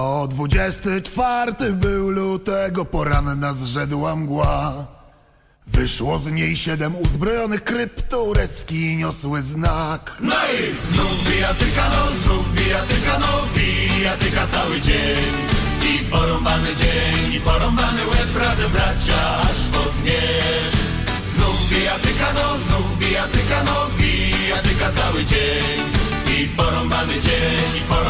To 24 był lutego, poranna zrzedła mgła. Wyszło z niej siedem uzbrojonych kryp, turecki niosły znak. No i znów bijatyka, no znów bijatyka, no bijatyka cały dzień I porąbany dzień, i porąbany łeb razem bracia, aż po zmierzch Znów bijatyka, no znów bijatyka, no bijatyka cały dzień I porąbany dzień, i porąbany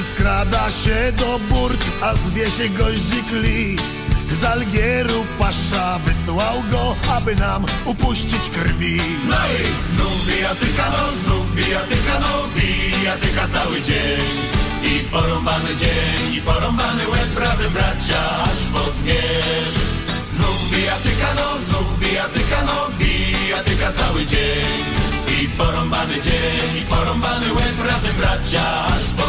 Skrada się do burt, a zwie się goździk Lee. Z Algieru pasza wysłał go, aby nam upuścić krwi. No i znów bijatyka, no znów bijatyka, no bijatyka cały dzień I porąbany dzień, i porąbany łeb razem bracia, aż po zmierzch Znów bijatyka, no znów bijatyka, no bijatyka cały dzień I porąbany dzień, i porąbany łeb razem bracia, aż po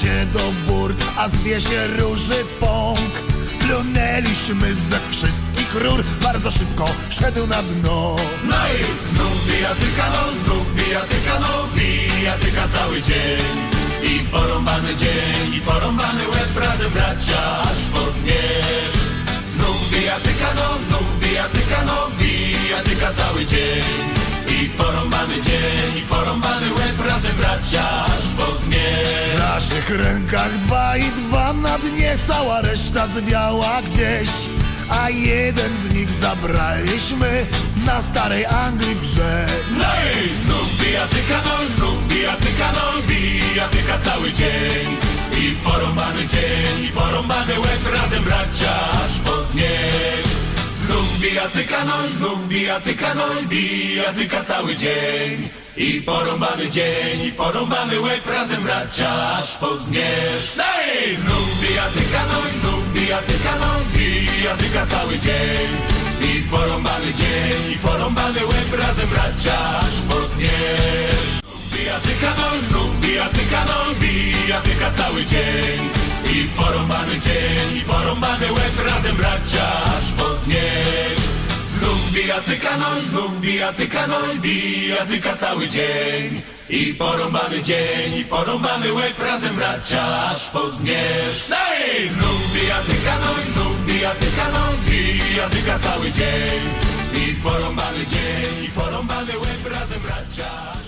się do burt, a zwie się Róży Pąk. Plunęliśmy ze wszystkich rur, bardzo szybko szedł na dno. No i znów bijatyka, no znów bijatyka, no bijatyka cały dzień I porąbany dzień, i porąbany łeb razem bracia, aż po zmierzch Znów bijatyka, no znów bijatyka, no bijatyka cały dzień I porąbany dzień, i porąbany łeb razem bracia, aż po W naszych rękach dwa i dwa na dnie cała reszta zwiała gdzieś. A jeden z nich zabraliśmy na starej Anglii brzeg No i znów bijatyka, no i znów bijatyka, no i bijatyka cały dzień. I porąbany dzień, i porąbany bijatyka, no znów bijatyka, no i bijatyka cały dzień. I porąbany dzień, i porąbany łeb razem bracia, aż po zmierzch i znów bijatyka, no i znów bijatyka, no i bijatyka cały dzień. I porąbany dzień, i porąbany łeb razem bracia, aż po zmierzch Bijatyka, no i znów bijatyka, no i bijatyka cały dzień. I porąbany dzień, i porąbany łeb razem bracia, aż po bijatyka, no i znów bijatyka, no i bijatyka cały dzień. I porąbany dzień, i porąbany łeb razem bracia, aż po zmierzch. I znów bijatyka, no i znów bijatyka, no i bijatyka cały dzień. I porąbany dzień, i porąbany łeb razem bracia